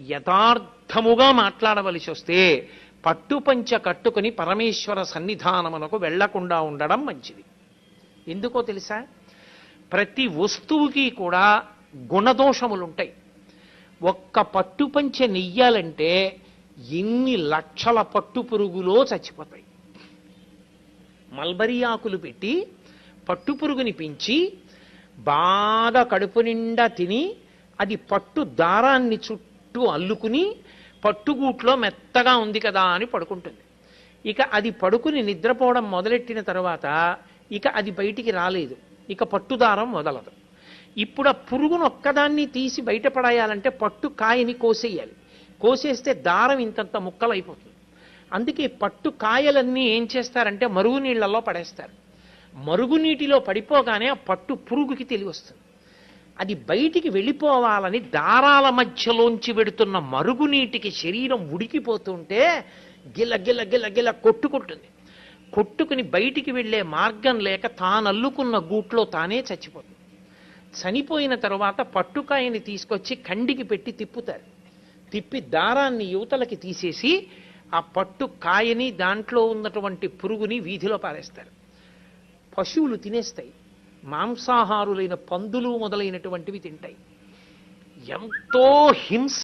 యథార్థముగా మాట్లాడవలసి వస్తే పట్టుపంచ కట్టుకుని పరమేశ్వర సన్నిధానమునకు వెళ్ళకుండా ఉండడం మంచిది. ఎందుకో తెలుసా? ప్రతి వస్తువుకి కూడా గుణదోషములుంటాయి. ఒక్క పట్టుపంచ నెయ్యాలంటే ఎన్ని లక్షల పట్టు పురుగులో చచ్చిపోతాయి. మల్బరీ ఆకులు పెట్టి పట్టు పురుగుని పెంచి బాగా కడుపు నిండా తిని అది పట్టు దారాన్ని చుట్టూ అల్లుకుని పట్టుగూట్లో మెత్తగా ఉంది కదా అని పడుకుంటుంది. ఇక అది పడుకుని నిద్రపోవడం మొదలెట్టిన తర్వాత ఇక అది బయటికి రాలేదు. ఇక పట్టుదారం మొదలదు. ఇప్పుడు ఆ పురుగును ఒక్కదాన్ని తీసి బయటపడేయాలంటే పట్టు కాయని కోసేయాలి. కోసేస్తే దారం ఇంతంత ముక్కలైపోతుంది. అందుకే పట్టు కాయలన్నీ ఏం చేస్తారంటే మరుగునీళ్ళలో పడేస్తారు. మరుగునీటిలో పడిపోగానే ఆ పట్టు పురుగుకి తెలివి వస్తుంది. అది బయటికి వెళ్ళిపోవాలని దారాల మధ్యలోంచి వెడుతున్న మరుగునీటికి శరీరం ఉడికిపోతుంటే గిల గిల గిల గిల కొట్టుకుంటుంది. కొట్టుకుని బయటికి వెళ్ళే మార్గం లేక తానల్లుకున్న గూట్లో తానే చచ్చిపోతుంది. చనిపోయిన తర్వాత పట్టుకాయని తీసుకొచ్చి కండికి పెట్టి తిప్పుతారు. తిప్పి దారాన్ని యువతలకి తీసేసి ఆ పట్టు కాయని దాంట్లో ఉన్నటువంటి పురుగుని వీధిలో పారేస్తారు. పశువులు తినేస్తాయి. మాంసాహారులైన పందులు మొదలైనటువంటివి తింటాయి. ఎంతో హింస